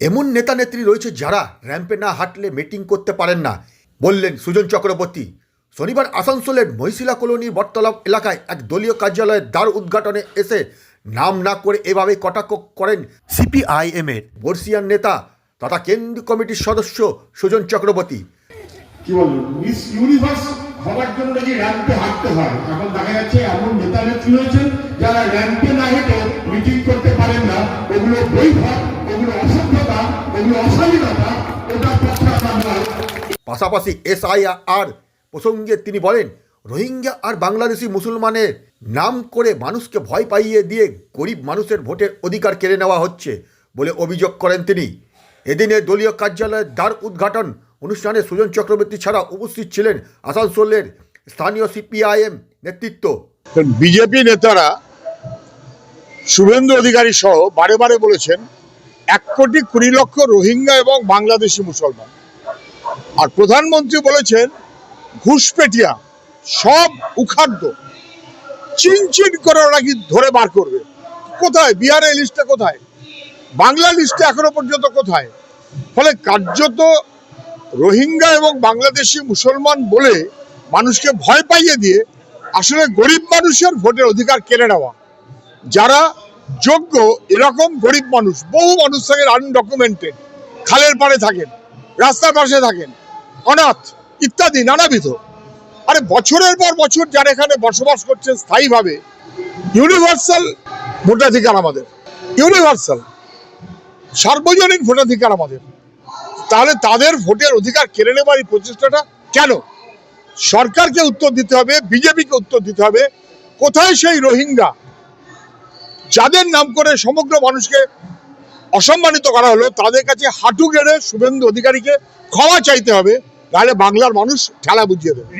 এমন নেতা নেত্রী রয়েছে যারা র্যাম্পে না হাঁটলে মিটিং করতে পারেন না, বললেন সুজন চক্রবর্তী। শনিবার আসানসোলের মহিশিলা কলোনি বটতলা এলাকায় এক দলীয় কার্যালয়ের দ্বার উদ্ঘাটনে এসে নাম না করে এভাবে কটাক্ষ করেন সিপিআইএমের বর্ষিয়ান নেতা তথা কেন্দ্রীয় কমিটির সদস্য সুজন চক্রবর্তী। কি বলব মিস ইউনিভার্স হওয়ার জন্য নাকি র্যাম্পে হাঁটতে হয়, এখন দেখা যাচ্ছে এমন নেতা নেত্রী রয়েছেন যারা র্যাম্পে না হেঁটে মিটিং করতে পারেন না। ওগুলো বৈভব ওগুলো অসভ্যতা, ওগুলো অশালীনতা ওটার পক্ষে আমরা পাশাপাশি এসআইআর প্রসঙ্গে তিনি বলেন, রোহিঙ্গা আর বাংলাদেশি মুসলমানের নাম করে মানুষকে ভয় পাইয়ে দিয়ে গরিব মানুষের ভোটের অধিকার কেড়ে নেওয়া হচ্ছে বলে অভিযোগ করেন তিনি। এদিনে দলীয় কার্যালয়ের দ্বার উদ্ঘাটন অনুষ্ঠানে সুজন চক্রবর্তী ছাড়া উপস্থিত ছিলেন আসানসোলের স্থানীয় সিপিআইএম নেতৃত্ব। বিজেপি নেতারা শুভেন্দু অধিকারী সহ বারে বারে বলেছেন, এক কোটি কুড়ি লক্ষ রোহিঙ্গা এবং বাংলাদেশি মুসলমান। আর প্রধানমন্ত্রী বলেছেন, ঘুষপেটিয়া, সব উখাদ্য, চিনচিন করে ওরা কি ধরে বার করবে? কোথায়? বিহারের লিস্টে কোথায়? বাংলা লিস্টে এখনও পর্যন্ত কোথায়? ফলে কার্যত রোহিঙ্গা এবং বাংলাদেশি মুসলমান বলে মানুষকে ভয় পাইয়ে দিয়ে আসলে গরিব মানুষের ভোটের অধিকার কেড়ে নেওয়া। যারা যোগ্য, এরকম গরিব মানুষ, বহু মানুষ থাকেন আনডকুমেন্টেড, খালের পাড়ে থাকেন, রাস্তার পাশে থাকেন, অনাথ, ইত্যাদি, নানাবিধ। আরে বছরের পর বছর যারা এখানে বসবাস করছেন স্থায়ীভাবে ইউনিভার্সাল ভোটাধিকার আমাদের। ইউনিভার্সাল সার্বজনীন ভোটাধিকার আমাদের। তাহলে তাদের ভোটের অধিকার কেড়ে নেবার এই প্রচেষ্টাটা কেন? সরকারকে উত্তর দিতে হবে, বিজেপিকে উত্তর দিতে হবে। কোথায় সেই রোহিঙ্গা? যাদের নাম করে সমগ্র মানুষকে অসম্মানিত করা হলো, তাদের কাছে হাঁটু গেড়ে শুভেন্দু অধিকারীকে ক্ষমা চাইতে হবে তাহলে বাংলার মানুষ ঠেলা বুঝিয়ে দেবে।